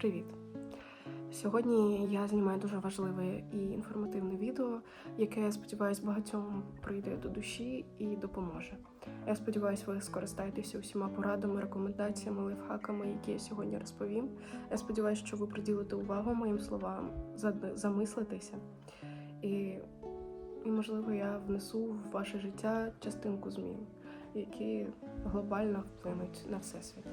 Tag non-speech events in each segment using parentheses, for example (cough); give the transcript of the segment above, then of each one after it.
Привіт! Сьогодні я знімаю дуже важливе і інформативне відео, яке я сподіваюся багатьом прийде до душі і допоможе. Я сподіваюся, ви скористаєтеся усіма порадами, рекомендаціями, лайфхаками, які я сьогодні розповім. Я сподіваюся, що ви приділите увагу моїм словам, замислитеся. І, і можливо, я внесу в ваше життя частинку змін, які глобально вплинуть на всесвіт.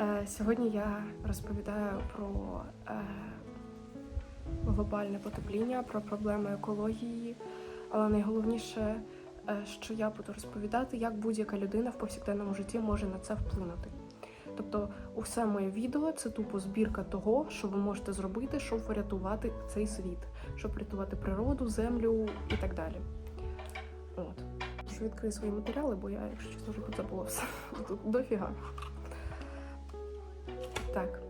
Е, Сьогодні я розповідаю про е, глобальне потепління, про проблеми екології, але найголовніше, е, що я буду розповідати, як будь-яка людина в повсякденному житті може на це вплинути. Тобто, усе моє відео це тупо збірка того, що ви можете зробити, щоб врятувати цей світ, щоб врятувати природу, землю і так далі. От. Що відкрию свої матеріали, бо я, якщо чесно, вже забула все. (laughs) Дофіга. Так.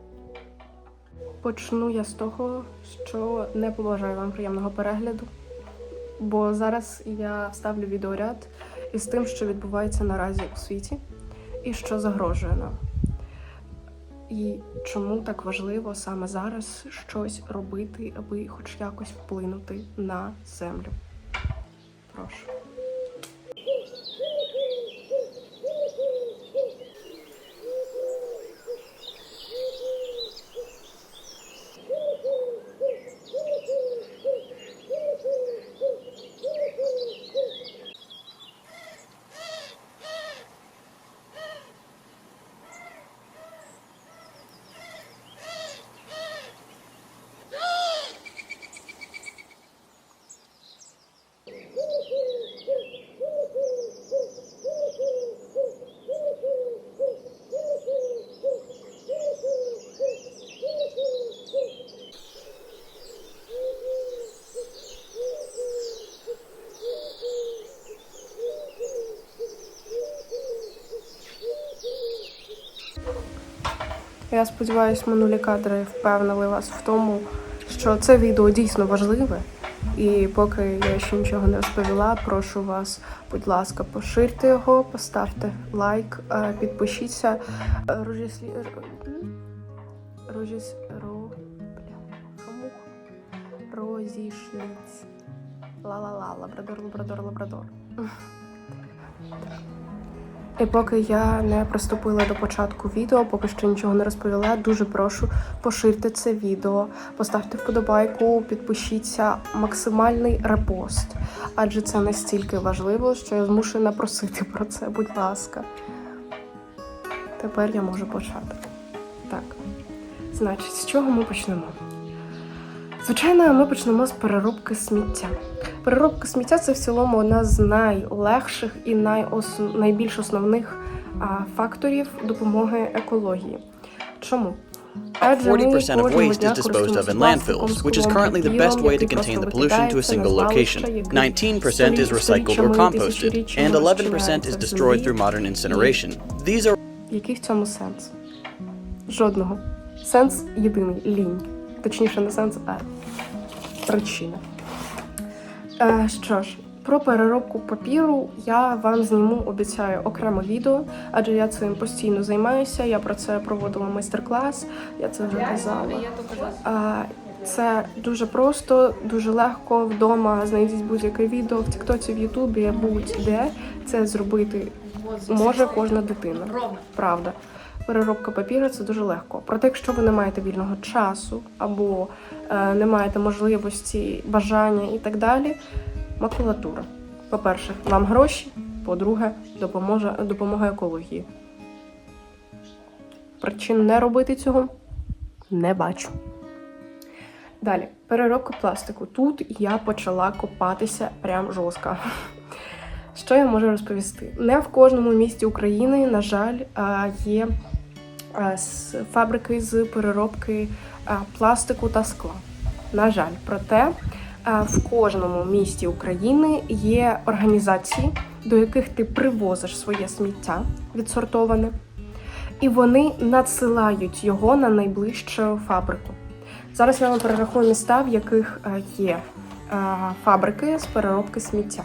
Почну я з того, що не побажаю вам приємного перегляду, бо зараз я вставлю відеоряд із тим, що відбувається наразі у світі і що загрожує нам. І чому так важливо саме зараз щось робити, аби хоч якось вплинути на землю. Прошу. Я сподіваюся, минулі кадри впевнили вас в тому, що це відео дійсно важливе. І поки я ще нічого не розповіла, прошу вас, будь ласка, поширте його, поставте лайк, е, підпишіться. Е, Рожіслі... м? Рожіс... Ро... Бля, кому? Розішліць. Ла-ла-ла, лабрадор, лабрадор, лабрадор. І поки я не приступила до початку відео, поки що нічого не розповіла, дуже прошу поширте це відео, поставте вподобайку, підпишіться, максимальний репост. Адже це настільки важливо, що я змушена просити про це, будь ласка. Тепер я можу почати. Так. Значить, з чого ми почнемо? Звичайно, ми почнемо з переробки сміття. Переробка сміття це в цілому одна з найлегших і найос... найбільш основних факторів допомоги екології. Чому? Адже ми 40% of waste is disposed of in landfills, which is currently the best way to contain the pollution to a single location. який 19% is recycled or composted, and 11% is destroyed through modern incineration. These are Який в цьому сенс? Жодного. Сенс єдиний лінь. Точніше, не сенс, а причина. Е, що ж, про переробку папіру я вам зніму, обіцяю, окреме відео, адже я цим постійно займаюся. Я про це проводила майстер-клас, я це вже казала. А, Це дуже просто, дуже легко вдома. Знайдіть будь-яке відео в Тіктоці, в Ютубі, будь-де це зробити може кожна дитина. Правда. Переробка папіру це дуже легко. Проте, якщо ви не маєте вільного часу або е, не маєте можливості, бажання і так далі, макулатура. По-перше, вам гроші, по-друге, допоможе, допомога екології. Причин не робити цього не бачу. Далі, переробка пластику. Тут я почала копатися прям жорстко. Що я можу розповісти? Не в кожному місті України, на жаль, є а, с- фабрики з переробки пластику та скла. На жаль, проте в кожному місті України є організації, до яких ти привозиш своє сміття відсортоване, і вони надсилають його на найближчу фабрику. Зараз я вам перерахую міста, в яких е, є е, фабрики з переробки сміття.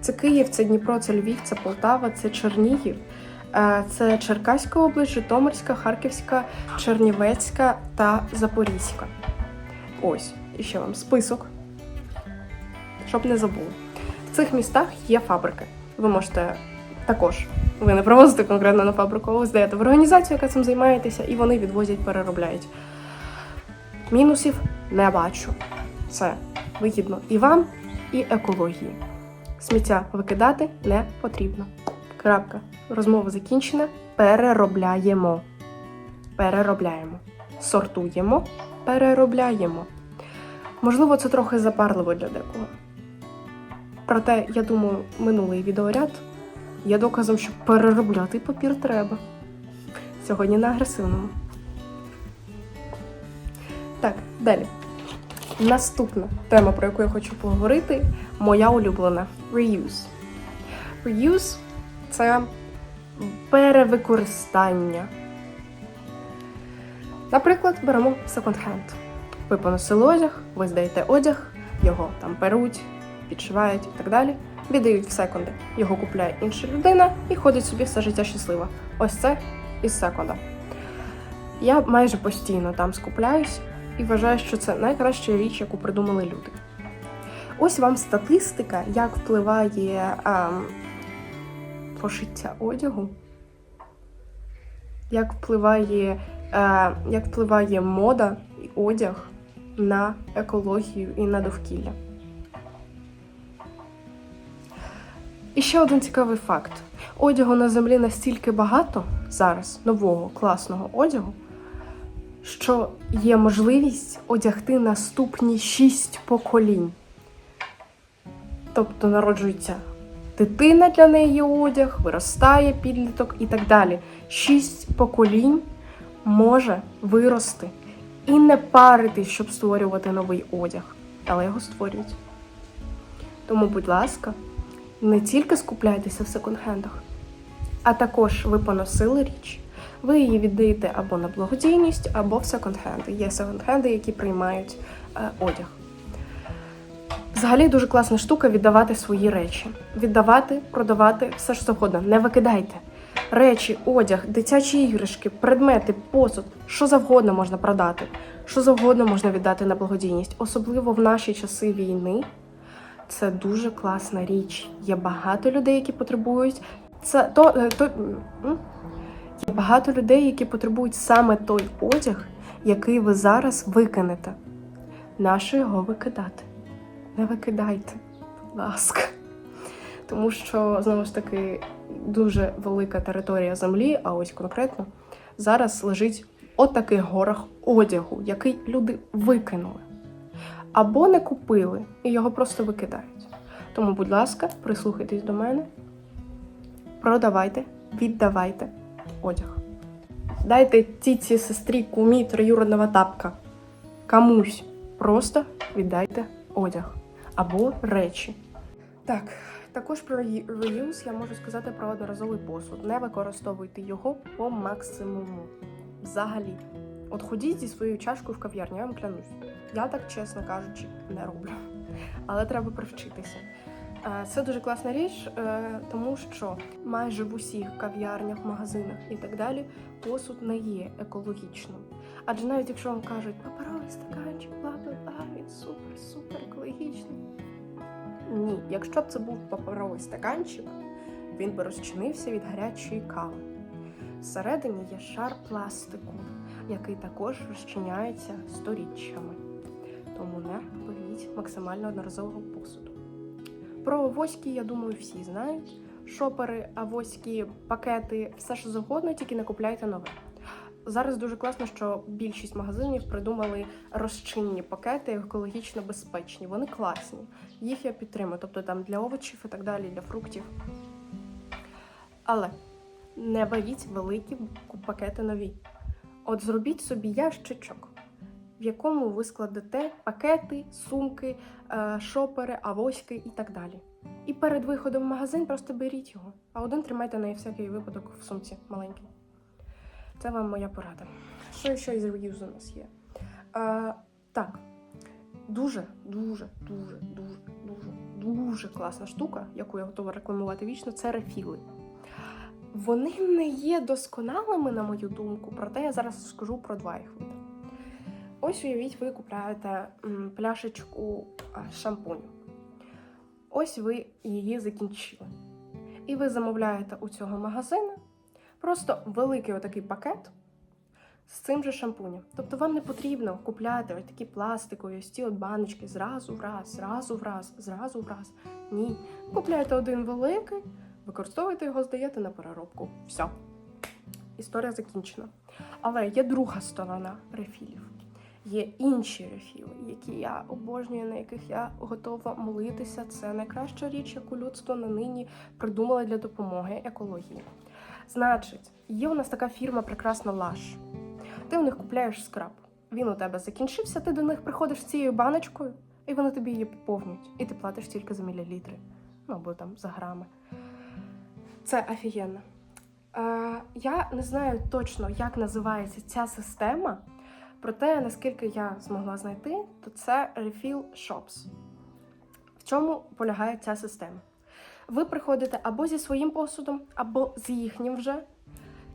Це Київ, це Дніпро, це Львів, це Полтава, це Чернігів, Е, Це Черкаська область, Житомирська, Харківська, Чернівецька та Запорізька. Ось, і ще вам список, щоб не забули. В цих містах є фабрики. Ви можете також. Ви не привозите конкретно на фабрику, а ви здаєте в організацію, яка цим займаєтеся, і вони відвозять, переробляють. Мінусів не бачу. Це вигідно і вам, і екології. Сміття викидати не потрібно. Крапка. Розмова закінчена. Переробляємо. Переробляємо. Сортуємо, переробляємо. Можливо, це трохи запарливо для декого. Проте, я думаю, минулий відеоряд є доказом, що переробляти папір треба. Сьогодні на агресивному. Так, далі. Наступна тема, про яку я хочу поговорити, моя улюблена reuse. Reuse це перевикористання. Наприклад, беремо секонд-хенд. Ви поносили одяг, ви здаєте одяг, його там перуть, підшивають і так далі. Віддають в секунди. Його купляє інша людина і ходить собі все життя щаслива. Ось це із секунда. Я майже постійно там скупляюсь і вважаю, що це найкраща річ, яку придумали люди. Ось вам статистика, як впливає ем, пошиття одягу, як впливає, е, як впливає мода і одяг на екологію і на довкілля. І ще один цікавий факт: одягу на землі настільки багато зараз нового класного одягу, що є можливість одягти наступні шість поколінь. Тобто народжується дитина для неї одяг, виростає підліток і так далі. Шість поколінь може вирости і не паритись, щоб створювати новий одяг, але його створюють. Тому, будь ласка, не тільки скупляйтеся в секонд-хендах, а також ви поносили річ, ви її віддаєте або на благодійність, або в секонд-хенди. Є секонд-хенди, які приймають е, одяг. Взагалі дуже класна штука віддавати свої речі. Віддавати, продавати все що завгодно. Не викидайте. Речі, одяг, дитячі іграшки, предмети, посуд, що завгодно можна продати, що завгодно можна віддати на благодійність, особливо в наші часи війни. Це дуже класна річ. Є багато людей, які потребують. Це то, е, то є багато людей, які потребують саме той одяг, який ви зараз викинете. Нащо його викидати? Не викидайте, будь ласка. Тому що, знову ж таки, дуже велика територія землі, а ось конкретно, зараз лежить от таких горах одягу, який люди викинули. Або не купили і його просто викидають. Тому, будь ласка, прислухайтесь до мене, продавайте, віддавайте одяг. Дайте тіці, сестрі, кумі, троюродного тапка. Комусь просто віддайте одяг або речі. Так, також про ре- reuse я можу сказати про одноразовий посуд. Не використовуйте його по максимуму. Взагалі. От ходіть зі своєю чашкою в кав'ярню, я вам клянусь. Я так, чесно кажучи, не роблю. Але треба привчитися. Е, Це дуже класна річ, е, тому що майже в усіх кав'ярнях, магазинах і так далі посуд не є екологічним. Адже навіть якщо вам кажуть паперовий стаканчик, бла бла бла, він супер, супер якщо б це був паперовий стаканчик, він би розчинився від гарячої кави. Всередині є шар пластику, який також розчиняється сторіччями. Тому не беріть максимально одноразового посуду. Про авоськи, я думаю, всі знають. Шопери, авоськи, пакети, все що завгодно, тільки не купляйте нове. Зараз дуже класно, що більшість магазинів придумали розчинні пакети екологічно безпечні. Вони класні. Їх я підтримую, тобто там для овочів і так далі, для фруктів. Але не беріть великі пакети нові. От зробіть собі ящичок, в якому ви складете пакети, сумки, е, шопери, авоськи і так далі. І перед виходом в магазин просто беріть його, а один тримайте на всякий випадок в сумці маленькій. Це вам моя порада. Що ще із reuse у нас є? Е, так, дуже, дуже, дуже, дуже, дуже, дуже класна штука, яку я готова рекламувати вічно, це рефіли. Вони не є досконалими, на мою думку, проте я зараз скажу про два їх види. Ось уявіть, ви купляєте пляшечку а, шампуню. Ось ви її закінчили. І ви замовляєте у цього магазину просто великий отакий пакет з цим же шампунем. Тобто вам не потрібно купляти ось такі пластикові ось ці от баночки зразу в раз, зразу в раз, зразу в раз. Ні. Купляєте один великий, використовуєте його, здаєте на переробку. Все. Історія закінчена. Але є друга сторона рефілів. Є інші рефіли, які я обожнюю, на яких я готова молитися. Це найкраща річ, яку людство на нині придумало для допомоги екології. Значить, є у нас така фірма прекрасна Лаш. Ти у них купляєш скраб. Він у тебе закінчився, ти до них приходиш з цією баночкою, і вони тобі її поповнюють. І ти платиш тільки за мілілітри, ну або там за грами. Це офігенно. Е, я не знаю точно, як називається ця система, проте, наскільки я змогла знайти, то це Refill Shops. В чому полягає ця система? Ви приходите або зі своїм посудом, або з їхнім вже,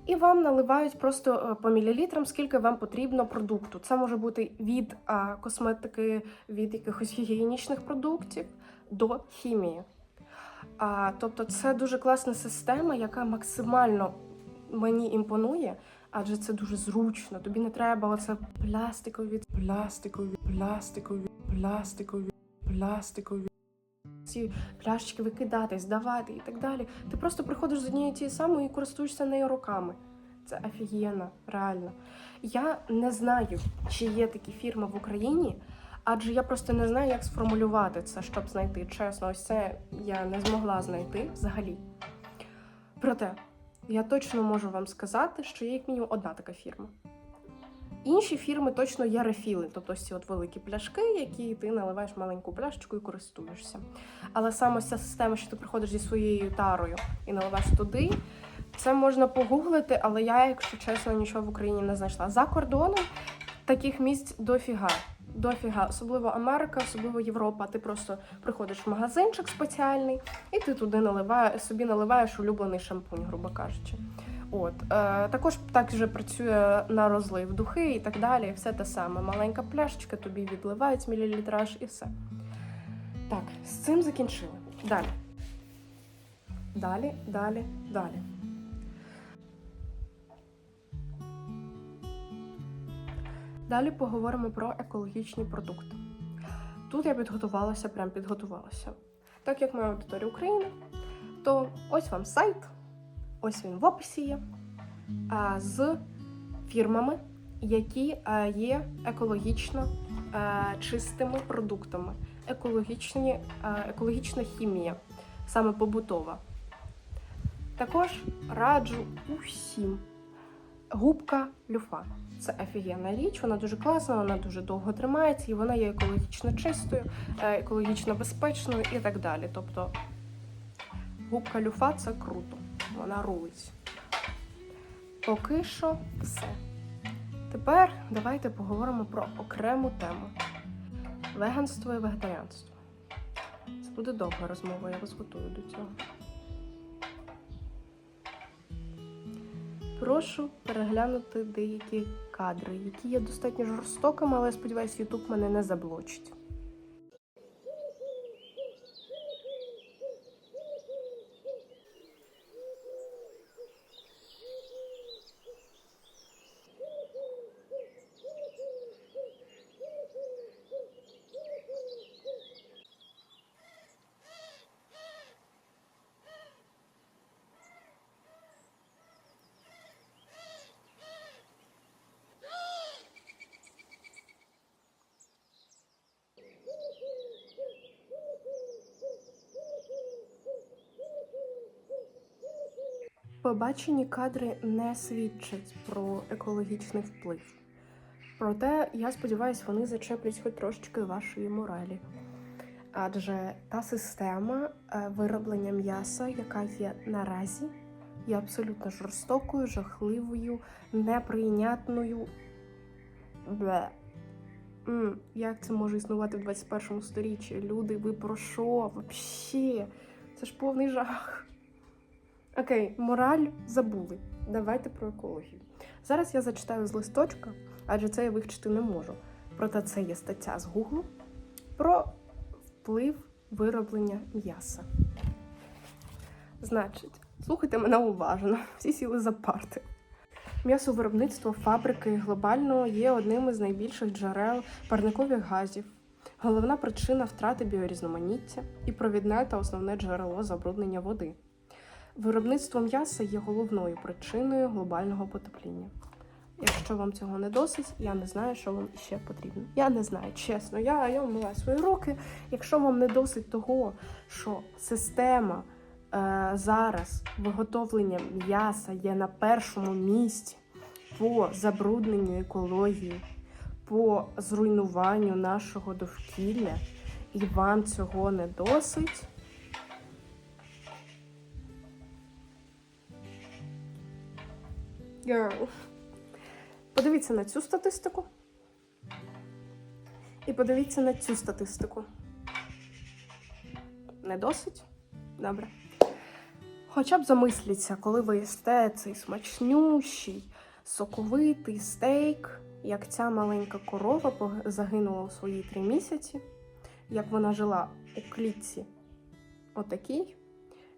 і вам наливають просто е, по мілілітрам, скільки вам потрібно продукту. Це може бути від косметики, від якихось гігієнічних продуктів до хімії. А, тобто, це дуже класна система, яка максимально мені імпонує, адже це дуже зручно. Тобі не треба оце пластикові, пластикові, пластикові, пластикові, пластикові. Ці пляшечки викидати, здавати і так далі. Ти просто приходиш з однією тією самою і користуєшся нею роками. Це офігенно, реально. Я не знаю, чи є такі фірми в Україні, адже я просто не знаю, як сформулювати це, щоб знайти. Чесно, ось це я не змогла знайти взагалі. Проте, я точно можу вам сказати, що є як мінімум одна така фірма. Інші фірми точно є тобто ці от великі пляшки, які ти наливаєш маленьку пляшечку і користуєшся. Але саме ця система, що ти приходиш зі своєю тарою і наливаєш туди, це можна погуглити, але я, якщо чесно, нічого в Україні не знайшла. За кордоном таких місць дофіга. Дофіга, особливо Америка, особливо Європа. Ти просто приходиш в магазинчик спеціальний, і ти туди наливаєш собі наливаєш улюблений шампунь, грубо кажучи. От е, також так же працює на розлив духи і так далі. Все те саме. Маленька пляшечка, тобі відливають мілілітраж і все. Так, з цим закінчили. Далі. Далі, далі, далі. Далі поговоримо про екологічні продукти. Тут я підготувалася, прям підготувалася. Так як моя аудиторія України, то ось вам сайт, ось він в описі є, з фірмами, які є екологічно чистими продуктами, екологічні, екологічна хімія, саме побутова. Також раджу усім губка люфа. Це офігенна річ, вона дуже класна, вона дуже довго тримається і вона є екологічно чистою, е, екологічно безпечною і так далі. Тобто губка люфа це круто, вона рулить. Поки що все. Тепер давайте поговоримо про окрему тему: веганство і вегетаріанство. Це буде довга розмова, я вас готую до цього. Прошу переглянути деякі кадри, які є достатньо жорстокими, але я сподіваюся, YouTube мене не заблочить. Побачені кадри не свідчать про екологічний вплив. Проте, я сподіваюся, вони зачеплять хоч трошечки вашої моралі. Адже та система е, вироблення м'яса, яка є наразі, є абсолютно жорстокою, жахливою, неприйнятною. М, Як це може існувати в 21 сторіччі? Люди, ви про що? Вообще? Це ж повний жах. Окей, мораль забули. Давайте про екологію. Зараз я зачитаю з листочка, адже це я вивчити не можу. Проте це є стаття з Google про вплив вироблення м'яса. Значить, слухайте мене уважно, всі сіли за парти. М'ясовиробництво фабрики глобально є одним із найбільших джерел парникових газів, головна причина втрати біорізноманіття і провідне та основне джерело забруднення води. Виробництво м'яса є головною причиною глобального потепління. Якщо вам цього не досить, я не знаю, що вам ще потрібно. Я не знаю, чесно. Я, я вмила свої руки. Якщо вам не досить того, що система е, зараз виготовлення м'яса є на першому місці по забрудненню екології, по зруйнуванню нашого довкілля, і вам цього не досить. Girl. Подивіться на цю статистику. І подивіться на цю статистику. Не досить? Добре. Хоча б замисліться, коли ви їсте цей смачнющий, соковитий стейк, як ця маленька корова загинула у свої три місяці, як вона жила у клітці отакій,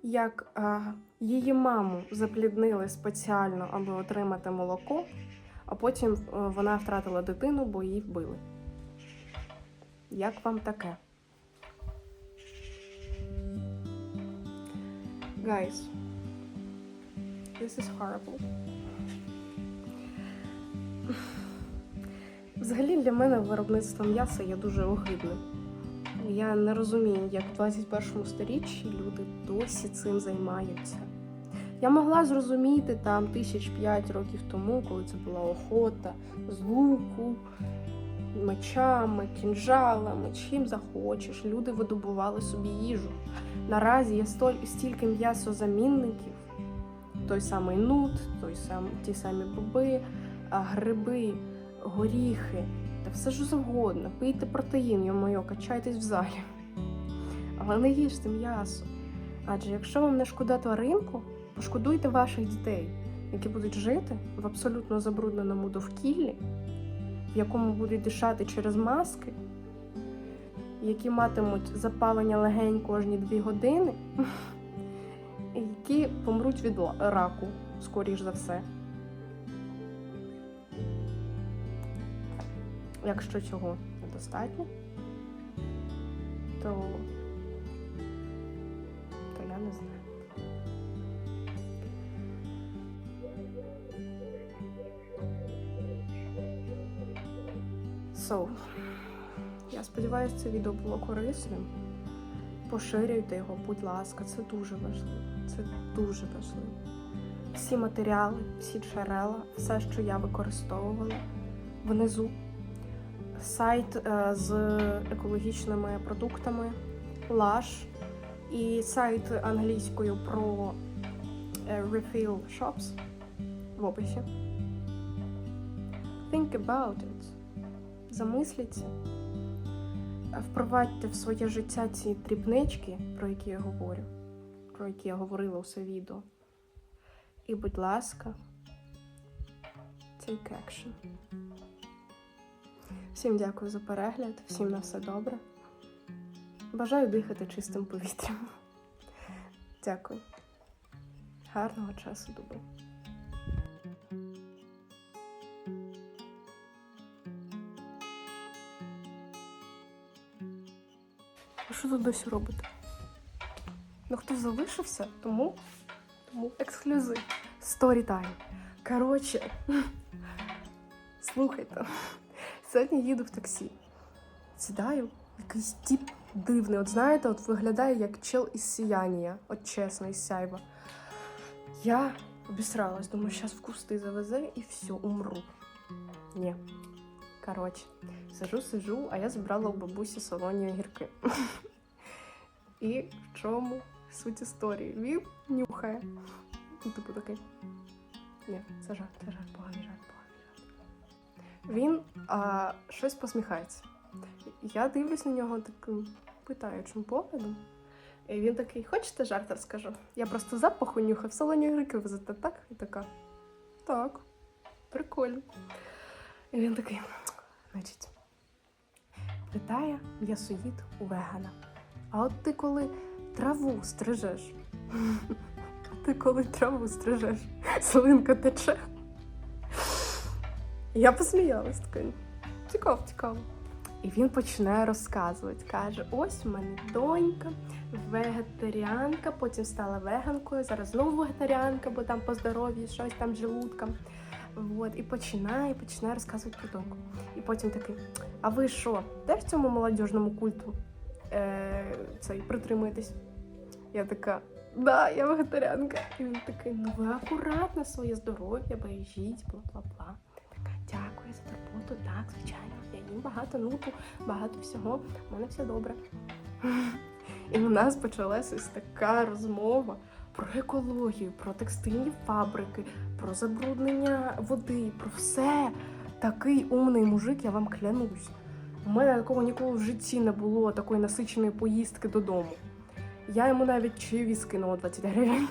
як а, її маму запліднили спеціально, аби отримати молоко, а потім е, вона втратила дитину, бо її вбили. Як вам таке? Guys, this is horrible. Взагалі для мене виробництво м'яса є дуже огидним. Я не розумію, як в 21 сторіччі люди досі цим займаються. Я могла зрозуміти там тисяч п'ять років тому, коли це була охота з луку, мечами, кінжалами, чим захочеш. Люди видобували собі їжу. Наразі є столь, стільки м'ясозамінників, той самий нут, той сам, ті самі боби, гриби, горіхи та все що завгодно. Пийте протеїн, йо-моє, качайтесь в залі. Але не їжте м'ясо. Адже якщо вам не шкода тваринку, пошкодуйте ваших дітей, які будуть жити в абсолютно забрудненому довкіллі, в якому будуть дишати через маски, які матимуть запалення легень кожні дві години, (laughs) які помруть від раку, скоріш за все. Якщо цього недостатньо, то, то я не знаю. So, я сподіваюся, це відео було корисним. Поширюйте його, будь ласка, це дуже важливо. Це дуже важливо. Всі матеріали, всі джерела, все, що я використовувала внизу. Сайт е, з екологічними продуктами, Lush і сайт англійською про е, Refill Shops в описі. Think about it. Замисліться. Впровадьте в своє життя ці дрібнички, про які я говорю, про які я говорила у це відео. І, будь ласка, take action. Всім дякую за перегляд, всім на все добре. Бажаю дихати чистим повітрям. Дякую. Гарного часу доби. А що тут досі робите? Ну хто залишився, тому, тому ексклюзив. Сторітайм. Коротше, (laughs) слухайте. Сьогодні їду в таксі. Сідаю, якийсь тип дивний. От знаєте, от виглядає як чел із сіяння. От чесно, із сяйва. Я обісралась, думаю, зараз в кусти завезе і все, умру. Ні. Коротше, сижу, сижу, а я забрала у бабусі солоні огірки. (laughs) І в чому суть історії? Він нюхає. Ну, типу такий. Ні, це жарт, це жарт, поганий жарт. Він а, щось посміхається. Я дивлюсь на нього таким питаючим поглядом. І він такий: хочете жарт розкажу? Я просто запаху нюхав, солоні грики везете, так? І така. Так, прикольно. І він такий, значить, питає м'ясоїд у вегана. А от ти коли траву стрижеш, (laughs) ти коли траву стрижеш, слинка тече. Я посміялась така. Цікаво, цікаво. І він починає розказувати. Каже: ось у мене донька, вегетаріанка, потім стала веганкою, зараз знову вегетаріанка, бо там по здоров'ю щось там з желудком. Вот, і починає, починає розказувати про доньку. І потім такий: а ви що, теж цьому молодіжному культу е, цей, притримуєтесь? Я така, да, я вегетаріанка. І він такий, ну ви акуратно своє здоров'я, бережіть, бла-бла-бла. Я така, за турботу, так, звичайно. Я їм багато нуту, багато всього, в мене все добре. І у нас почалася ось така розмова про екологію, про текстильні фабрики, про забруднення води, про все. Такий умний мужик, я вам клянусь. У мене такого ніколи в житті не було такої насиченої поїздки додому. Я йому навіть чаєві скинула 20 гривень,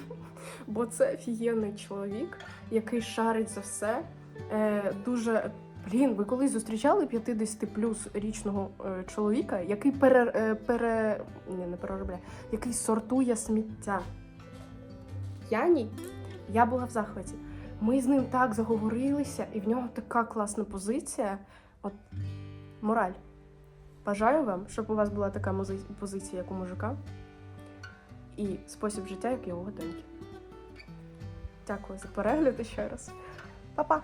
бо це офігенний чоловік, який шарить за все. Е, дуже блін, ви колись зустрічали 50 плюс річного е, чоловіка, який пере, е, пере ні, не переробляє, який сортує сміття. Я ні. Я була в захваті. Ми з ним так заговорилися, і в нього така класна позиція. От мораль. Бажаю вам, щоб у вас була така музи- позиція, як у мужика, і спосіб життя, як його доньки. Дякую за перегляд ще раз. Па-па!